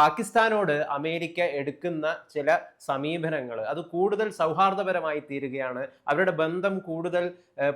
പാകിസ്ഥാനോട് അമേരിക്ക എടുക്കുന്ന ചില സമീപനങ്ങൾ അത് കൂടുതൽ സൗഹാർദ്ദപരമായി തീരുകയാണ്. അവരുടെ ബന്ധം കൂടുതൽ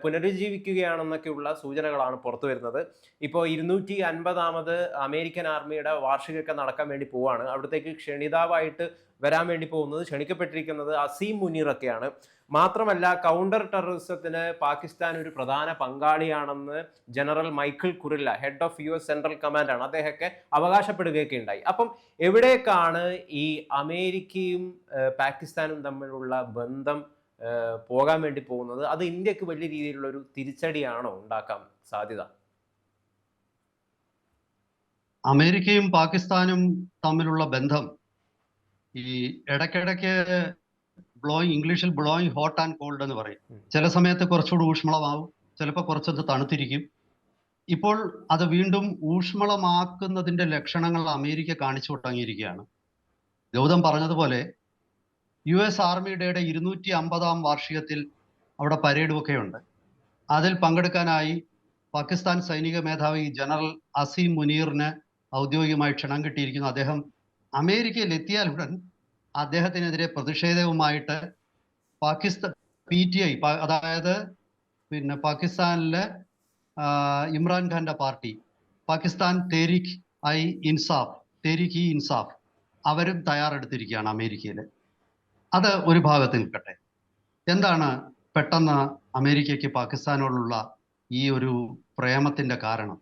പുനരുജ്ജീവിക്കുകയാണെന്നൊക്കെയുള്ള സൂചനകളാണ് പുറത്തു വരുന്നത്. ഇപ്പോൾ ഇരുന്നൂറ്റി അൻപതാമത് അമേരിക്കൻ ആർമിയുടെ വാർഷികമൊക്കെ നടക്കാൻ വേണ്ടി പോവാണ്. അവിടത്തേക്ക് ക്ഷണിതാവായിട്ട് വരാൻ വേണ്ടി പോകുന്നത് ക്ഷണിക്കപ്പെട്ടിരിക്കുന്നത് അസീം മുനീറൊക്കെയാണ്. മാത്രമല്ല കൗണ്ടർ ടെററിസത്തിന് പാകിസ്ഥാൻ ഒരു പ്രധാന പങ്കാളിയാണെന്ന് general Michael Kurilla head of U S central കമാൻഡാണ് അദ്ദേഹമൊക്കെ അവകാശപ്പെടുകയൊക്കെ ഉണ്ടായി. അപ്പം എവിടേക്കാണ് ഈ അമേരിക്കയും പാകിസ്ഥാനും തമ്മിലുള്ള ബന്ധം പോകാൻ വേണ്ടി പോകുന്നത്? അത് ഇന്ത്യയ്ക്ക് വലിയ രീതിയിലുള്ള ഒരു തിരിച്ചടിയാണോ ഉണ്ടാക്കാൻ സാധ്യത? അമേരിക്കയും പാകിസ്ഥാനും തമ്മിലുള്ള ബന്ധം ഈ ഇടയ്ക്കിടയ്ക്ക് ബ്ലോയിങ് ഇംഗ്ലീഷിൽ ബ്ലോയിങ് ഹോട്ട് ആൻഡ് കോൾഡ് എന്ന് പറയും. ചില സമയത്ത് കുറച്ചുകൂടി ഊഷ്മളമാവും ചിലപ്പോൾ കുറച്ചൊന്ന് തണുത്തിരിക്കും. ഇപ്പോൾ അത് വീണ്ടും ഊഷ്മളമാക്കുന്നതിന്റെ ലക്ഷണങ്ങൾ അമേരിക്ക കാണിച്ചു തുടങ്ങിയിരിക്കുകയാണ്. ഗൗതം പറഞ്ഞതുപോലെ യു എസ് ആർമി ഡേയുടെ ഇരുന്നൂറ്റി അമ്പതാം വാർഷികത്തിൽ അവിടെ പരേഡും ഒക്കെ ഉണ്ട് അതിൽ പങ്കെടുക്കാനായി പാകിസ്ഥാൻ സൈനിക മേധാവി ജനറൽ അസീം മുനീറിന് ഔദ്യോഗികമായി ക്ഷണം കിട്ടിയിരിക്കുന്നു. അദ്ദേഹം അമേരിക്കയിൽ എത്തിയാലുടൻ അദ്ദേഹത്തിനെതിരെ പ്രതിഷേധവുമായിട്ട് പാകിസ്ഥാൻ പി ടി ഐ അതായത് പിന്നെ പാകിസ്ഥാനിലെ ഇമ്രാൻഖാന്റെ പാർട്ടി പാകിസ്ഥാൻ തെരീഖ് ഐ ഇൻസാഫ് തെരീഖ് ഇ ഇൻസാഫ് അവരും തയ്യാറെടുത്തിരിക്കുകയാണ് അമേരിക്കയിൽ അത് ഒരു ഭാഗത്ത് നിൽക്കട്ടെ. എന്താണ് പെട്ടെന്ന് അമേരിക്കയ്ക്ക് പാകിസ്ഥാനോടുള്ള ഈ ഒരു പ്രേമത്തിന്റെ കാരണം?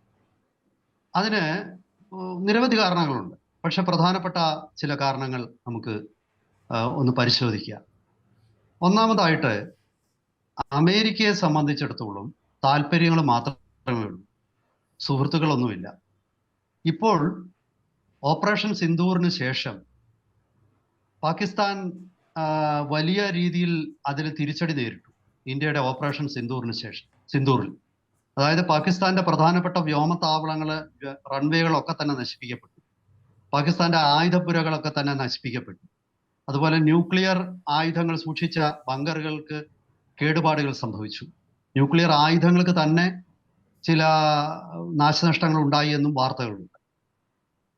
അതിന് നിരവധി കാരണങ്ങളുണ്ട്. പക്ഷെ പ്രധാനപ്പെട്ട ചില കാരണങ്ങൾ നമുക്ക് ഒന്ന് പരിശോധിക്കുക ഒന്നാമതായിട്ട് അമേരിക്കയെ സംബന്ധിച്ചിടത്തോളം താല്പര്യങ്ങൾ മാത്രമേ ഉള്ളൂ. സുഹൃത്തുക്കളൊന്നുമില്ല. ഇപ്പോൾ ഓപ്പറേഷൻ സിന്ദൂറിന് ശേഷം പാകിസ്ഥാൻ വലിയ രീതിയിൽ അതിൽ തിരിച്ചടി നേരിട്ടു. ഇന്ത്യയുടെ ഓപ്പറേഷൻ സിന്ദൂറിന് ശേഷം സിന്ദൂറിൽ. അതായത് പാകിസ്ഥാന്റെ പ്രധാനപ്പെട്ട വ്യോമതാവളങ്ങൾ റൺവേകളൊക്കെ തന്നെ നശിപ്പിക്കപ്പെട്ടു. പാകിസ്ഥാന്റെ ആയുധപ്പുരകളൊക്കെ തന്നെ നശിപ്പിക്കപ്പെട്ടു. അതുപോലെ ന്യൂക്ലിയർ ആയുധങ്ങൾ സൂക്ഷിച്ച ബങ്കറുകൾക്ക് കേടുപാടുകൾ സംഭവിച്ചു. ന്യൂക്ലിയർ ആയുധങ്ങൾക്ക് തന്നെ ചില നാശനഷ്ടങ്ങൾ ഉണ്ടായി എന്നും വാർത്തകളുണ്ട്.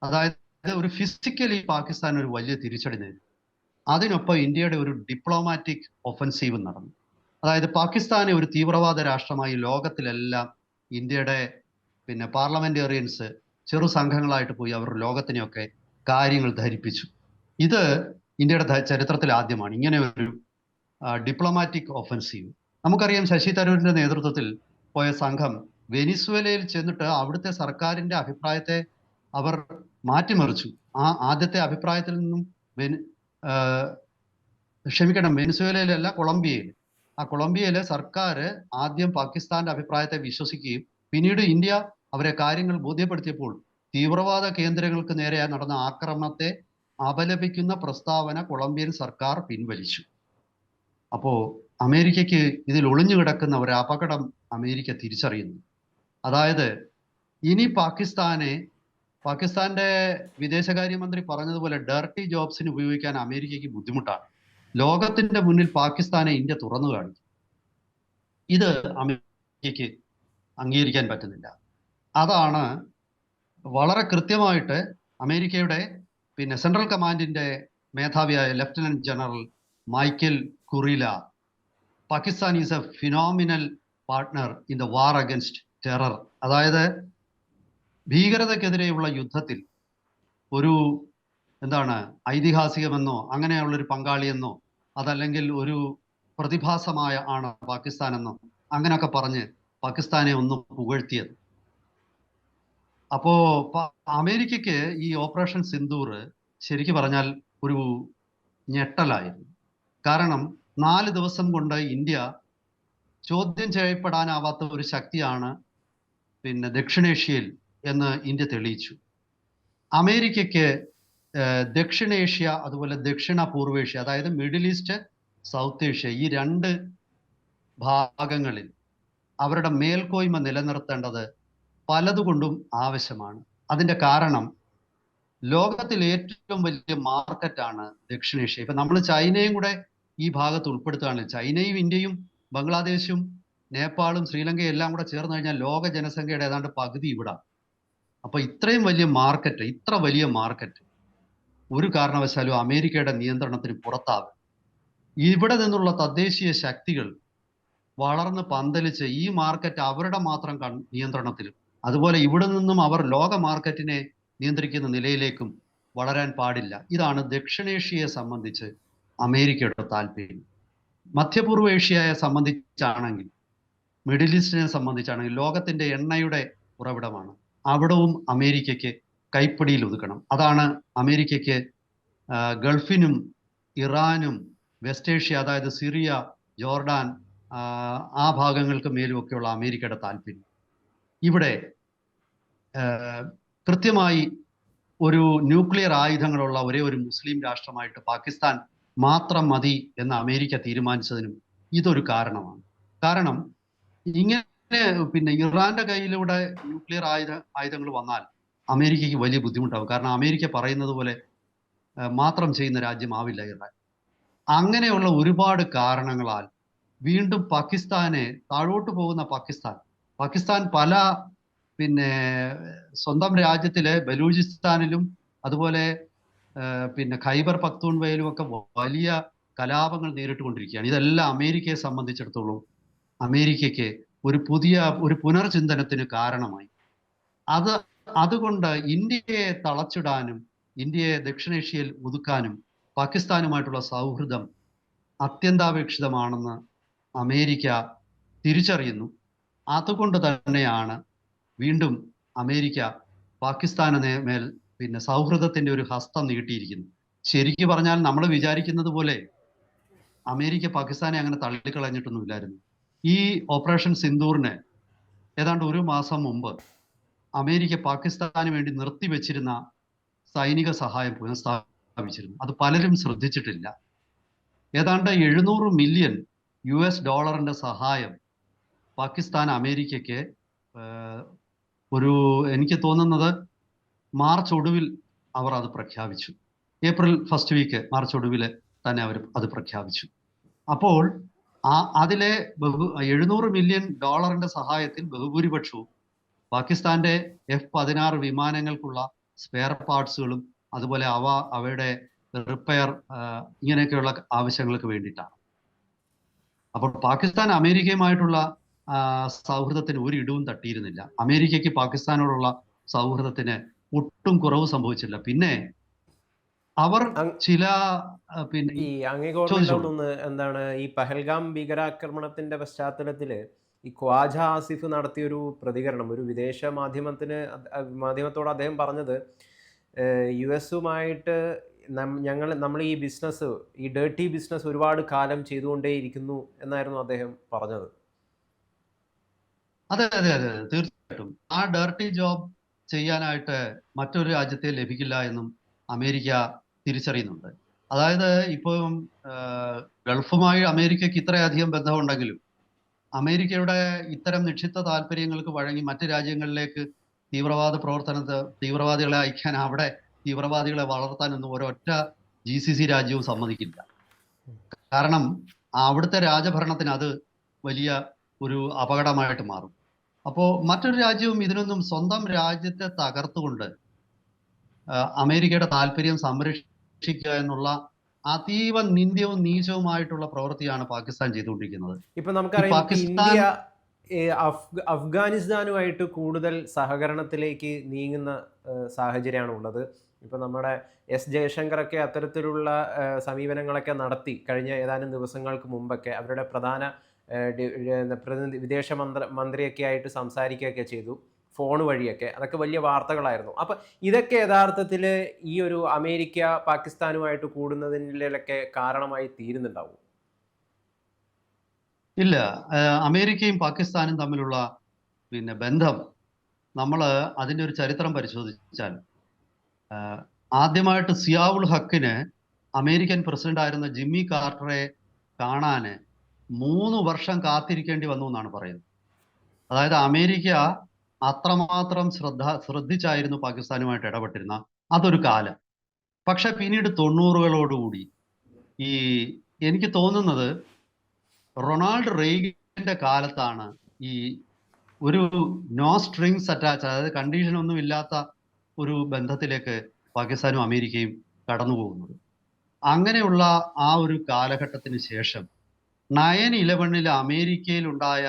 അതായത് ഒരു ഫിസിക്കലി പാകിസ്ഥാൻ ഒരു വലിയ തിരിച്ചടി നേരിട്ടു അതിനൊപ്പം ഇന്ത്യയുടെ ഒരു ഡിപ്ലോമാറ്റിക് ഒഫൻസീവ് നടന്നു. അതായത് പാകിസ്ഥാനെ ഒരു തീവ്രവാദ രാഷ്ട്രമായി ലോകത്തിലെല്ലാം ഇന്ത്യയുടെ പിന്നെ പാർലമെന്റേറിയൻസ് ചെറു സംഘങ്ങളായിട്ട് പോയി അവർ ലോകത്തിനെയൊക്കെ കാര്യങ്ങൾ ധരിപ്പിച്ചു. ഇത് ഇന്ത്യയുടെ ചരിത്രത്തിൽ ആദ്യമാണ്. ഇങ്ങനെ ഒരു ഡിപ്ലോമാറ്റിക് ഒഫൻസീവ് നമുക്കറിയാം ശശി തരൂരിന്റെ നേതൃത്വത്തിൽ പോയ സംഘം വെനിസ്വേലയിൽ ചെന്നിട്ട് അവിടുത്തെ സർക്കാരിന്റെ അഭിപ്രായത്തെ അവർ മാറ്റിമറിച്ചു. ആ ആദ്യത്തെ അഭിപ്രായത്തിൽ നിന്നും വെനി ക്ഷമിക്കണം വെനിസ്വേലയിലല്ല കൊളംബിയയിൽ. ആ കൊളംബിയയിലെ സർക്കാർ ആദ്യം പാകിസ്ഥാന്റെ അഭിപ്രായത്തെ വിശ്വസിക്കുകയും പിന്നീട് ഇന്ത്യ അവരെ കാര്യങ്ങൾ ബോധ്യപ്പെടുത്തിയപ്പോൾ തീവ്രവാദ കേന്ദ്രങ്ങൾക്ക് നേരെ നടന്ന ആക്രമണത്തെ അപലപിക്കുന്ന പ്രസ്താവന കൊളംബിയൻ സർക്കാർ പിൻവലിച്ചു. അപ്പോൾ അമേരിക്കയ്ക്ക് ഇതിൽ ഒളിഞ്ഞു കിടക്കുന്ന ഒരു അപകടം അമേരിക്ക തിരിച്ചറിയുന്നു. അതായത് ഇനി പാകിസ്ഥാനെ പാകിസ്ഥാന്റെ വിദേശകാര്യമന്ത്രി പറഞ്ഞതുപോലെ ഡർട്ടി ജോബ്സിന് ഉപയോഗിക്കാൻ അമേരിക്കയ്ക്ക് ബുദ്ധിമുട്ടാണ്. ലോകത്തിന്റെ മുന്നിൽ പാകിസ്ഥാനെ ഇന്ത്യ തുറന്നു കാണിക്കും. ഇത് അമേരിക്കയ്ക്ക് അംഗീകരിക്കാൻ പറ്റുന്നില്ല. അതാണ് വളരെ കൃത്യമായിട്ട് അമേരിക്കയുടെ പിന്നെ സെൻട്രൽ കമാൻഡിന്റെ മേധാവിയായ lieutenant general Michael Kurilla. Pakistan is a phenomenal partner in the war against terror അതായത് ഭീകരതക്കെതിരെയുള്ള യുദ്ധത്തിൽ ഒരു എന്താണ് ഐതിഹാസികമെന്നോ അങ്ങനെയുള്ളൊരു പങ്കാളിയെന്നോ അതല്ലെങ്കിൽ ഒരു പ്രതിഭാസമായ ആണ് പാകിസ്ഥാനെന്നോ അങ്ങനെയൊക്കെ പറഞ്ഞ് പാകിസ്ഥാനെ ഒന്ന് പുകഴ്ത്തിയത്. അപ്പോ അമേരിക്കക്ക് ഈ ഓപ്പറേഷൻ സിന്ദൂർ ശരിക്കു പറഞ്ഞാൽ ഒരു ഞെട്ടലായിരുന്നു. കാരണം നാല് ദിവസം കൊണ്ട് ഇന്ത്യ ചോദ്യം ചെയ്യപ്പെടാനാവാത്ത ഒരു ശക്തിയാണ് പിന്നെ ദക്ഷിണേഷ്യയിൽ എന്ന് ഇന്ത്യ തെളിയിച്ചു. അമേരിക്കയ്ക്ക് ദക്ഷിണേഷ്യ അതുപോലെ ദക്ഷിണ പൂർവേഷ്യ അതായത് മിഡിൽ ഈസ്റ്റ് സൗത്ത് ഏഷ്യ ഈ രണ്ട് ഭാഗങ്ങളിൽ അവരുടെ മേൽക്കോയ്മ നിലനിർത്തേണ്ടത് പലതുകൊണ്ടും ആവശ്യമാണ്. അതിന്റെ കാരണം ലോകത്തിൽ ഏറ്റവും വലിയ മാർക്കറ്റാണ് ദക്ഷിണേഷ്യ. ഇപ്പൊ നമ്മൾ ചൈനയും കൂടെ ഈ ഭാഗത്ത് ഉൾപ്പെടുത്തുകയാണെങ്കിൽ ചൈനയും ഇന്ത്യയും ബംഗ്ലാദേശും നേപ്പാളും ശ്രീലങ്കയും എല്ലാം കൂടെ ചേർന്ന് കഴിഞ്ഞാൽ ലോക ജനസംഖ്യയുടെ ഏതാണ്ട് പകുതി ഇവിടെ. അപ്പൊ ഇത്രയും വലിയ മാർക്കറ്റ് ഇത്ര വലിയ മാർക്കറ്റ് ഒരു കാരണവശാലും അമേരിക്കയുടെ നിയന്ത്രണത്തിന് പുറത്താകും ഇവിടെ നിന്നുള്ള തദ്ദേശീയ ശക്തികൾ വളർന്ന് പന്തലിച്ച് ഈ മാർക്കറ്റ് അവരുടെ മാത്രം നിയന്ത്രണത്തിലും അതുപോലെ ഇവിടെ നിന്നും അവർ ലോക മാർക്കറ്റിനെ നിയന്ത്രിക്കുന്ന നിലയിലേക്കും വളരാൻ പാടില്ല. ഇതാണ് ദക്ഷിണേഷ്യയെ സംബന്ധിച്ച് അമേരിക്കയുടെ താല്പര്യം. മധ്യപൂർവ ഏഷ്യയെ സംബന്ധിച്ചാണെങ്കിൽ മിഡിൽ ഈസ്റ്റിനെ സംബന്ധിച്ചാണെങ്കിൽ ലോകത്തിന്റെ എണ്ണയുടെ ഉറവിടമാണ്. അവിടവും അമേരിക്കയ്ക്ക് കൈപ്പിടിയിൽ ഒതുക്കണം. അതാണ് അമേരിക്കയ്ക്ക് ഗൾഫിനും ഇറാനും വെസ്റ്റ് ഏഷ്യ അതായത് സിറിയ ജോർഡാൻ ആ, ഭാഗങ്ങൾക്ക് മേലുമൊക്കെയുള്ള അമേരിക്കയുടെ താല്പര്യം. ഇവിടെ കൃത്യമായി ഒരു ന്യൂക്ലിയർ ആയുധങ്ങളുള്ള ഒരേ ഒരു മുസ്ലിം രാഷ്ട്രമായിട്ട് പാകിസ്ഥാൻ മാത്രം മതി എന്ന് അമേരിക്ക തീരുമാനിച്ചതിനും ഇതൊരു കാരണമാണ്. കാരണം ഇങ്ങനെ പിന്നെ ഇറാന്റെ കയ്യിലൂടെ ന്യൂക്ലിയർ ആയുധ ആയുധങ്ങൾ വന്നാൽ അമേരിക്കയ്ക്ക് വലിയ ബുദ്ധിമുട്ടാവും. കാരണം അമേരിക്ക പറയുന്നത് പോലെ മാത്രം ചെയ്യുന്ന രാജ്യമാവില്ല ഇറാൻ. അങ്ങനെയുള്ള ഒരുപാട് കാരണങ്ങളാൽ വീണ്ടും പാകിസ്ഥാനെ താഴോട്ട് പോകുന്ന പാകിസ്ഥാൻ പാകിസ്ഥാൻ പല പിന്നെ സ്വന്തം രാജ്യത്തിലെ ബലൂചിസ്ഥാനിലും അതുപോലെ പിന്നെ ഖൈബർ പക്തൂൺവയിലും ഒക്കെ വലിയ കലാപങ്ങൾ നേരിട്ടുകൊണ്ടിരിക്കുകയാണ്. ഇതെല്ലാം അമേരിക്കയെ സംബന്ധിച്ചിടത്തോളം അമേരിക്കയ്ക്ക് ഒരു പുതിയ ഒരു പുനർചിന്തനത്തിന് കാരണമായി. അത് അതുകൊണ്ട് ഇന്ത്യയെ തളച്ചിടാനും ഇന്ത്യയെ ദക്ഷിണേഷ്യയിൽ ഒതുക്കാനും പാകിസ്ഥാനുമായിട്ടുള്ള സൗഹൃദം അത്യന്താപേക്ഷിതമാണെന്ന് അമേരിക്ക തിരിച്ചറിയുന്നു. അതുകൊണ്ട് തന്നെയാണ് വീണ്ടും അമേരിക്ക പാകിസ്ഥാന് മേൽ പിന്നെ സൗഹൃദത്തിന്റെ ഒരു ഹസ്തം നീട്ടിയിരിക്കുന്നു. ശരിക്കു പറഞ്ഞാൽ നമ്മൾ വിചാരിക്കുന്നത് പോലെ അമേരിക്ക പാകിസ്ഥാനെ അങ്ങനെ തള്ളിക്കളഞ്ഞിട്ടൊന്നുമില്ലായിരുന്നു. ഈ ഓപ്പറേഷൻ സിന്ദൂറിന് ഏതാണ്ട് ഒരു മാസം മുമ്പ് അമേരിക്ക പാകിസ്ഥാന് വേണ്ടി നിർത്തിവെച്ചിരുന്ന സൈനിക സഹായം പുനഃസ്ഥാപിച്ചിരുന്നു. അത് പലരും ശ്രദ്ധിച്ചിട്ടില്ല. ഏതാണ്ട് എഴുന്നൂറ് മില്യൺ യു എസ് ഡോളറിന്റെ സഹായം പാകിസ്ഥാൻ അമേരിക്കയ്ക്ക് ഒരു എനിക്ക് തോന്നുന്നത് മാർച്ച് ഒടുവിൽ അവർ അത് പ്രഖ്യാപിച്ചു. ഏപ്രിൽ ഫസ്റ്റ് വീക്ക് മാർച്ച് ഒടുവിൽ തന്നെ അവർ അത് പ്രഖ്യാപിച്ചു. അപ്പോൾ ആ അതിലെ ബഹു എഴുന്നൂറ് മില്യൺ ഡോളറിന്റെ സഹായത്തിൽ ബഹുഭൂരിപക്ഷവും പാകിസ്ഥാന്റെ എഫ് പതിനാറ് വിമാനങ്ങൾക്കുള്ള സ്പെയർ പാർട്സുകളും അതുപോലെ അവ അവയുടെ റിപ്പയർ ഇങ്ങനെയൊക്കെയുള്ള ആവശ്യങ്ങൾക്ക് വേണ്ടിയിട്ടാണ്. അപ്പോൾ പാകിസ്ഥാൻ അമേരിക്കയുമായിട്ടുള്ള സൗഹൃദത്തിന് ഒരു ഇടവും തട്ടിയിരുന്നില്ല. അമേരിക്കയ്ക്ക് പാകിസ്ഥാനോടുള്ള സൗഹൃദത്തിന് ഒട്ടും കുറവ് സംഭവിച്ചില്ല. പിന്നെ അവർ ചില പിന്നെ ഈ അങ്ങേക്ക് എന്താണ് ഈ പഹൽഗാം ഭീകരാക്രമണത്തിന്റെ പശ്ചാത്തലത്തിൽ ഈ ഖ്വാജ ആസിഫ് നടത്തിയൊരു പ്രതികരണം ഒരു വിദേശ മാധ്യമത്തിന് മാധ്യമത്തോട് അദ്ദേഹം പറഞ്ഞത് യു എസുമായിട്ട് ഞങ്ങൾ നമ്മൾ ഈ ബിസിനസ് ഈ ഡേർട്ടി ബിസിനസ് ഒരുപാട് കാലം ചെയ്തുകൊണ്ടേയിരിക്കുന്നു എന്നായിരുന്നു അദ്ദേഹം പറഞ്ഞത്. അതെ അതെ അതെ തീർച്ചയായിട്ടും. ആ ഡേർട്ടി ജോബ് ചെയ്യാനായിട്ട് മറ്റൊരു രാജ്യത്തെ ലഭിക്കില്ല എന്നും അമേരിക്ക തിരിച്ചറിയുന്നുണ്ട്. അതായത് ഇപ്പം ഗൾഫുമായി അമേരിക്കയ്ക്ക് ഇത്രയധികം ബന്ധമുണ്ടെങ്കിലും അമേരിക്കയുടെ ഇത്തരം നിക്ഷിപ്ത താല്പര്യങ്ങൾക്ക് വഴങ്ങി മറ്റ് രാജ്യങ്ങളിലേക്ക് തീവ്രവാദ പ്രവർത്തനത്തെ തീവ്രവാദികളെ അയക്കാൻ അവിടെ തീവ്രവാദികളെ വളർത്താനൊന്നും ഒരൊറ്റ ജി സി സി രാജ്യവും സമ്മതിക്കില്ല. കാരണം അവിടുത്തെ രാജഭരണത്തിന് അത് വലിയ ഒരു അപകടമായിട്ട് മാറും. അപ്പോൾ മറ്റൊരു രാജ്യവും ഇതിനൊന്നും സ്വന്തം രാജ്യത്തെ തകർത്തുകൊണ്ട് അമേരിക്കയുടെ താല്പര്യം സംരക്ഷിക്കുക എന്നുള്ള അതീവ നിന്ദ്യവും നീചവുമായിട്ടുള്ള പ്രവൃത്തിയാണ് പാകിസ്ഥാൻ ചെയ്തുകൊണ്ടിരിക്കുന്നത്. ഇപ്പൊ നമുക്കറിയാം ഇന്ത്യ അഫ്ഗാനിസ്ഥാനുമായിട്ട് കൂടുതൽ സഹകരണത്തിലേക്ക് നീങ്ങുന്ന സാഹചര്യമാണ് ഉള്ളത്. ഇപ്പൊ നമ്മുടെ എസ് ജയശങ്കറൊക്കെ അത്തരത്തിലുള്ള സമീപനങ്ങളൊക്കെ നടത്തി കഴിഞ്ഞ ഏതാനും ദിവസങ്ങൾക്ക് മുമ്പൊക്കെ അവരുടെ പ്രധാന പ്രതിനിധി വിദേശ മന്ത്ര മന്ത്രിയൊക്കെ ആയിട്ട് സംസാരിക്കുകയൊക്കെ ചെയ്തു ഫോൺ വഴിയൊക്കെ. അതൊക്കെ വലിയ വാർത്തകളായിരുന്നു. അപ്പൊ ഇതൊക്കെ യഥാർത്ഥത്തിൽ ഈ ഒരു അമേരിക്ക പാകിസ്ഥാനുമായിട്ട് കൂടുന്നതിലൊക്കെ കാരണമായി തീരുന്നുണ്ടാവും? ഇല്ല. അമേരിക്കയും പാകിസ്ഥാനും തമ്മിലുള്ള പിന്നെ ബന്ധം നമ്മൾ അതിന്റെ ഒരു ചരിത്രം പരിശോധിച്ചാൽ ആദ്യമായിട്ട് സിയാവുൾ ഹക്കിന് അമേരിക്കൻ പ്രസിഡന്റ് ആയിരുന്ന ജിമ്മി കാർട്ടറെ കാണാന് മൂന്ന് വർഷം കാത്തിരിക്കേണ്ടി വന്നു എന്നാണ് പറയുന്നത്. അതായത് അമേരിക്ക അത്രമാത്രം ശ്രദ്ധ ശ്രദ്ധിച്ചായിരുന്നു പാകിസ്ഥാനുമായിട്ട് ഇടപെട്ടിരുന്ന അതൊരു കാലം. പക്ഷെ പിന്നീട് തൊണ്ണൂറുകളോടുകൂടി ഈ എനിക്ക് തോന്നുന്നത് റൊണാൾഡ് റെയ്ഗന്റെ കാലത്താണ് ഈ ഒരു നോ സ്ട്രിങ്സ് അറ്റാച്ച് അതായത് കണ്ടീഷൻ ഒന്നും ഇല്ലാത്ത ഒരു ബന്ധത്തിലേക്ക് പാകിസ്ഥാനും അമേരിക്കയും കടന്നു പോകുന്നത് അങ്ങനെയുള്ള ആ ഒരു കാലഘട്ടത്തിന് ശേഷം നയൻ ഇലവനിൽ അമേരിക്കയിലുണ്ടായ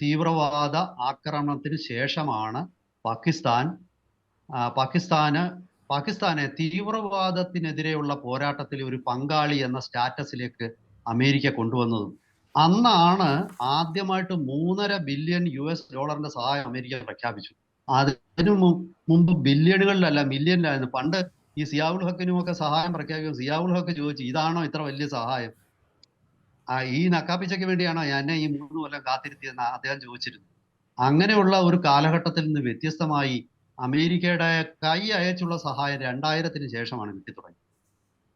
തീവ്രവാദ ആക്രമണത്തിന് ശേഷമാണ് പാകിസ്ഥാൻ പാകിസ്ഥാന് പാകിസ്ഥാനെ തീവ്രവാദത്തിനെതിരെയുള്ള പോരാട്ടത്തിൽ ഒരു പങ്കാളി എന്ന സ്റ്റാറ്റസിലേക്ക് അമേരിക്ക കൊണ്ടുവന്നതും. അന്നാണ് ആദ്യമായിട്ട് മൂന്നര ബില്യൺ യു എസ് ഡോളറിന്റെ സഹായം അമേരിക്ക പ്രഖ്യാപിച്ചു. അതിനു മുമ്പ് ബില്യണുകളിലല്ല മില്യണിലായിരുന്നു. പണ്ട് ഈ സിയാവുൽ ഹക്കിനും ഒക്കെ സഹായം പ്രഖ്യാപിക്കും സിയാവുൽ ഹക്ക് ചോദിച്ചു ഇതാണോ ഇത്ര വലിയ സഹായം? ആ ഈ നക്കാപ്പിച്ചയ്ക്ക് വേണ്ടിയാണോ എന്നെ ഈ മൂന്ന് കൊല്ലം കാത്തിരുത്തിയെന്ന് അദ്ദേഹം ചോദിച്ചിരുന്നു. അങ്ങനെയുള്ള ഒരു കാലഘട്ടത്തിൽ നിന്ന് വ്യത്യസ്തമായി അമേരിക്കയുടെ കൈ അയച്ചുള്ള സഹായം രണ്ടായിരത്തിന് ശേഷമാണ് കിട്ടി തുടങ്ങിയത്.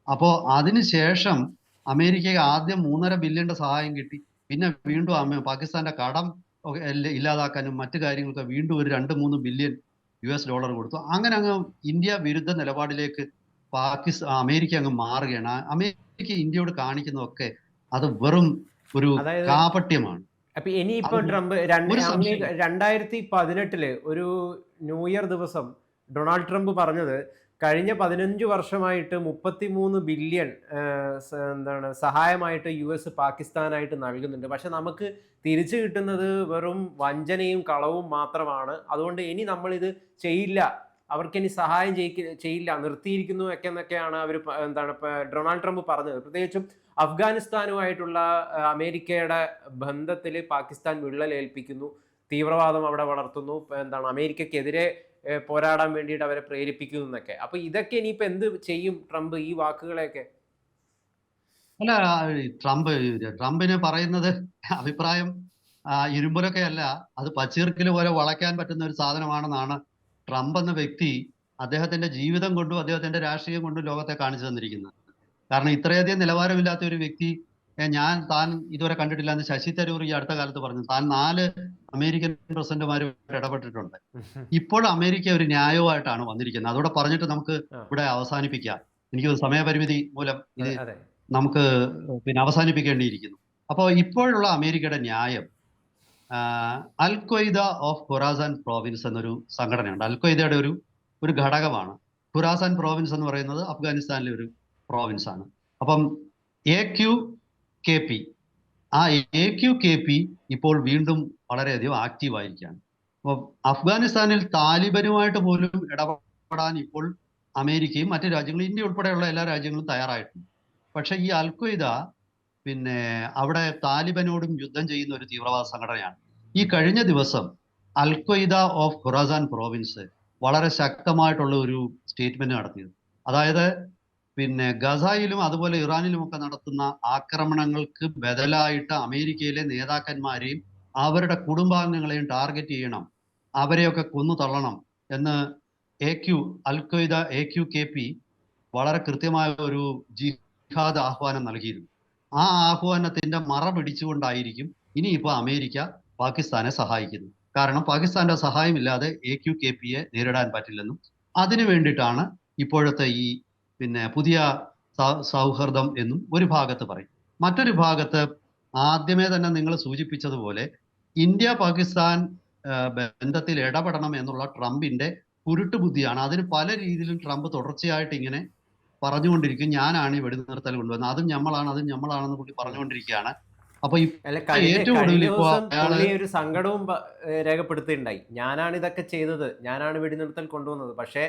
അപ്പോ അതിനുശേഷം അമേരിക്കയ്ക്ക് ആദ്യം മൂന്നര ബില്യന്റെ സഹായം കിട്ടി. പിന്നെ വീണ്ടും പാകിസ്ഥാന്റെ കടം ഇല്ലാതാക്കാനും മറ്റു കാര്യങ്ങൾക്ക് വീണ്ടും ഒരു രണ്ട് മൂന്ന് ബില്യൺ യു എസ് ഡോളർ കൊടുത്തു. അങ്ങനെ അങ്ങ് ഇന്ത്യ വിരുദ്ധ നിലപാടിലേക്ക് പാകിസ്ഥാൻ അമേരിക്ക അങ്ങ് മാറുകയാണ്. അമേരിക്ക ഇന്ത്യയോട് കാണിക്കുന്നതൊക്കെ അത് വെറും ഒരു കാപട്യമാണ്. അപ്പൊ ഇനിയിപ്പോ ട്രംപ് രണ്ടായിരത്തി പതിനെട്ടിൽ ഒരു ന്യൂ ഇയർ ദിവസം ഡൊണാൾഡ് ട്രംപ് പറഞ്ഞത് കഴിഞ്ഞ പതിനഞ്ച് വർഷമായിട്ട് മുപ്പത്തിമൂന്ന് ബില്യൺ എന്താണ് സഹായമായിട്ട് യു എസ് പാകിസ്ഥാനായിട്ട് നൽകുന്നുണ്ട്. പക്ഷെ നമുക്ക് തിരിച്ചു കിട്ടുന്നത് വെറും വഞ്ചനയും കളവും മാത്രമാണ്. അതുകൊണ്ട് ഇനി നമ്മളിത് ചെയ്യില്ല. അവർക്ക് ഇനി സഹായം ചെയ്യില്ല. നിർത്തിയിരിക്കുന്നു ഒക്കെ എന്നൊക്കെയാണ് അവർ എന്താണ് ഡൊണാൾഡ് ട്രംപ് പറഞ്ഞത്. പ്രത്യേകിച്ചും അഫ്ഗാനിസ്ഥാനുമായിട്ടുള്ള അമേരിക്കയുടെ ബന്ധത്തിൽ പാകിസ്ഥാൻ വിള്ളലേൽപ്പിക്കുന്നു. തീവ്രവാദം അവിടെ വളർത്തുന്നു. എന്താണ് അമേരിക്കക്കെതിരെ പോരാടാൻ വേണ്ടിയിട്ട് അവരെ പ്രേരിപ്പിക്കുന്നു എന്നൊക്കെ. അപ്പൊ ഇതൊക്കെ ഇനിയിപ്പോ എന്ത് ചെയ്യും ട്രംപ് ഈ വാക്കുകളെയൊക്കെ? അല്ല ട്രംപ് ട്രംപിന് പറയുന്നത് അഭിപ്രായം ഇരുമ്പുരൊക്കെ അല്ല. അത് പച്ചീർക്കിൽ പോലെ വളയ്ക്കാൻ പറ്റുന്ന ഒരു സാധനമാണെന്നാണ് ട്രംപ് എന്ന വ്യക്തി അദ്ദേഹത്തിന്റെ ജീവിതം കൊണ്ടും അദ്ദേഹത്തിന്റെ രാഷ്ട്രീയം കൊണ്ടും ലോകത്തെ കാണിച്ചു തന്നിരിക്കുന്നത്. കാരണം ഇത്രയധികം നിലവാരമില്ലാത്ത ഒരു വ്യക്തി ഞാൻ താൻ ഇതുവരെ കണ്ടിട്ടില്ല എന്ന് ശശി തരൂർ ഈ അടുത്ത കാലത്ത് പറഞ്ഞു. താൻ നാല് അമേരിക്കൻ പ്രസിഡന്റുമാരുമായിട്ട് ഇടപെട്ടിട്ടുണ്ട്. ഇപ്പോൾ അമേരിക്ക ഒരു ന്യായവുമായിട്ടാണ് വന്നിരിക്കുന്നത്. അതോടെ പറഞ്ഞിട്ട് നമുക്ക് ഇവിടെ അവസാനിപ്പിക്കാം. എനിക്ക് സമയപരിമിതി മൂലം ഇത് നമുക്ക് പിന്നെ അവസാനിപ്പിക്കേണ്ടിയിരിക്കുന്നു. അപ്പോൾ ഇപ്പോഴുള്ള അമേരിക്കയുടെ ന്യായം Al Qaeda of Khorasan province എന്നൊരു സംഘടനയുണ്ട്. അൽ ഖ്വയ്ദയുടെ ഒരു ഒരു ഘടകമാണ്. ഖുറാസാൻ പ്രോവിൻസ് എന്ന് പറയുന്നത് അഫ്ഗാനിസ്ഥാനിലെ ഒരു പ്രോവിൻസ് ആണ്. അപ്പം എ ക്യു കെ പി ആ എ ക്യു കെ പി ഇപ്പോൾ വീണ്ടും വളരെയധികം ആക്റ്റീവ് ആയിരിക്കുകയാണ്. അപ്പോൾ അഫ്ഗാനിസ്ഥാനിൽ താലിബനുമായിട്ട് പോലും ഇടപെടാൻ ഇപ്പോൾ അമേരിക്കയും മറ്റു രാജ്യങ്ങളും ഇന്ത്യ ഉൾപ്പെടെയുള്ള എല്ലാ രാജ്യങ്ങളും തയ്യാറായിട്ടുണ്ട്. പക്ഷേ ഈ അൽക്വയ്ത പിന്നെ അവിടെ താലിബനോടും യുദ്ധം ചെയ്യുന്ന ഒരു തീവ്രവാദ സംഘടനയാണ്. ഈ കഴിഞ്ഞ ദിവസം അൽക്വയ്ത ഓഫ് ഖുറാസാൻ പ്രോവിൻസ് വളരെ ശക്തമായിട്ടുള്ള ഒരു സ്റ്റേറ്റ്മെന്റ് നടത്തിയത്. അതായത് പിന്നെ ഗസയിലും അതുപോലെ ഇറാനിലും ഒക്കെ നടത്തുന്ന ആക്രമണങ്ങൾക്ക് ബദലായിട്ട് അമേരിക്കയിലെ നേതാക്കന്മാരെയും അവരുടെ കുടുംബാംഗങ്ങളെയും ടാർഗറ്റ് ചെയ്യണം. അവരെയൊക്കെ കൊന്നു തള്ളണം എന്ന് A Q al Qaeda A Q K P വളരെ കൃത്യമായ ഒരു ജിഹാദ് ആഹ്വാനം നൽകിയിരുന്നു. ആ ആഹ്വാനത്തിന്റെ മറ പിടിച്ചുകൊണ്ടായിരിക്കും ഇനിയിപ്പോൾ അമേരിക്ക പാകിസ്ഥാനെ സഹായിക്കുന്നത്. കാരണം പാകിസ്ഥാന്റെ സഹായമില്ലാതെ എ ക്യു കെ പിയെ നേരിടാൻ പറ്റില്ലെന്നും അതിനു വേണ്ടിയിട്ടാണ് ഇപ്പോഴത്തെ ഈ പിന്നെ പുതിയ സൗഹൃദം എന്നും ഒരു ഭാഗത്ത് പറയും. മറ്റൊരു ഭാഗത്ത് ആദ്യമേ തന്നെ നിങ്ങൾ സൂചിപ്പിച്ചതുപോലെ ഇന്ത്യ പാകിസ്ഥാൻ ബന്ധത്തിൽ ഇടപെടണം എന്നുള്ള ട്രംപിന്റെ കുരുട്ട് ബുദ്ധിയാണ് അതിന് പല രീതിയിലും ട്രംപ് തുടർച്ചയായിട്ട് ഇങ്ങനെ പറഞ്ഞുകൊണ്ടിരിക്കും. ഞാനാണ് ഈ വെടിനിർത്തൽ കൊണ്ടുവന്നത്. അതും ഞമ്മളാണ് അതും ഞമ്മളാണെന്ന് പുള്ളി പറഞ്ഞുകൊണ്ടിരിക്കുകയാണ്. അപ്പൊ ഏറ്റവും ഒടുവിൽ ഒരു സങ്കടവും രേഖപ്പെടുത്തിണ്ടായി ഞാനാണ് ഇതൊക്കെ ചെയ്തത്. ഞാനാണ് വെടിനിർത്തൽ കൊണ്ടുവന്നത്. പക്ഷേ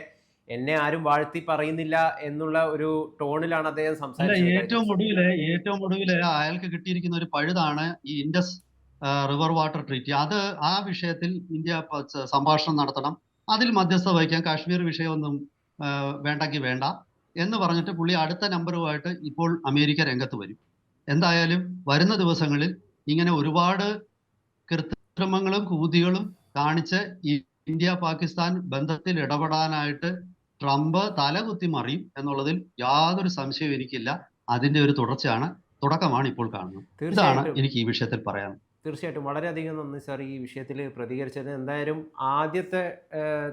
എന്നെ ആരും വാഴ്ത്തി പറയുന്നില്ല എന്നുള്ള ഒരു ടോണിലാണ് അദ്ദേഹം സംസാരിച്ചത്. ഏറ്റവും ഒടുവിൽ ഏറ്റവും ഒടുവിൽ അയാൾക്ക് കിട്ടിയിരിക്കുന്ന ഒരു പഴുതാണ് ഈ ഇൻഡസ് റിവർ വാട്ടർ ട്രീറ്റി. അത് ആ വിഷയത്തിൽ ഇന്ത്യ സംഭാഷണം നടത്തണം. അതിൽ മധ്യസ്ഥ വഹിക്കാൻ കാശ്മീർ വിഷയമൊന്നും വേണ്ടെങ്കിൽ വേണ്ട എന്ന് പറഞ്ഞിട്ട് പുള്ളി അടുത്ത നമ്പറുമായിട്ട് ഇപ്പോൾ അമേരിക്ക രംഗത്ത് വരും. എന്തായാലും വരുന്ന ദിവസങ്ങളിൽ ഇങ്ങനെ ഒരുപാട് കൃത്രിമങ്ങളും കൂതികളും കാണിച്ച് ഇന്ത്യ പാകിസ്ഥാൻ ബന്ധത്തിൽ ഇടപെടാനായിട്ട് ട്രംപ് തലകുത്തി മറിയും എന്നുള്ളതിൽ യാതൊരു സംശയവും എനിക്കില്ല. അതിന്റെ ഒരു തുടർച്ചയാണ് തുടക്കമാണ് ഇപ്പോൾ കാണുന്നത്. ഇതാണ് എനിക്ക് ഈ വിഷയത്തിൽ പറയാൻ. തീർച്ചയായിട്ടും. വളരെയധികം നന്ദി സാർ ഈ വിഷയത്തിൽ പ്രതികരിച്ചത് എന്തായാലും ആദ്യത്തെ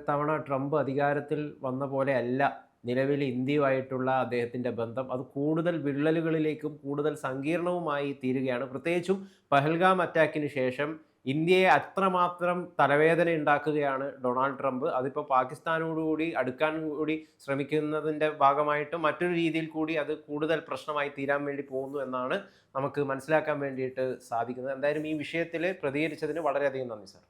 തവണ ട്രംപ് അധികാരത്തിൽ വന്ന പോലെ അല്ല നിലവിൽ ഇന്ത്യയുമായിട്ടുള്ള അദ്ദേഹത്തിന്റെ ബന്ധം. അത് കൂടുതൽ വിള്ളലുകളിലേക്കും കൂടുതൽ സങ്കീർണവുമായി തീരുകയാണ്. പ്രത്യേകിച്ചും പഹൽഗാം അറ്റാക്കിന് ശേഷം ഇന്ത്യയെ അത്രമാത്രം തലവേദന ഉണ്ടാക്കുകയാണ് ഡൊണാൾഡ് ട്രംപ്. അതിപ്പോൾ പാകിസ്ഥാനോടുകൂടി അടുക്കാൻ കൂടി ശ്രമിക്കുന്നതിന്റെ ഭാഗമായിട്ട് മറ്റൊരു രീതിയിൽ കൂടി അത് കൂടുതൽ പ്രശ്നമായി തീരാൻ വേണ്ടി പോകുന്നു എന്നാണ് നമുക്ക് മനസ്സിലാക്കാൻ വേണ്ടിയിട്ട് സാധിക്കുന്നത്. എന്തായാലും ഈ വിഷയത്തിൽ പ്രതികരിച്ചതിന് വളരെയധികം നന്ദി സാർ.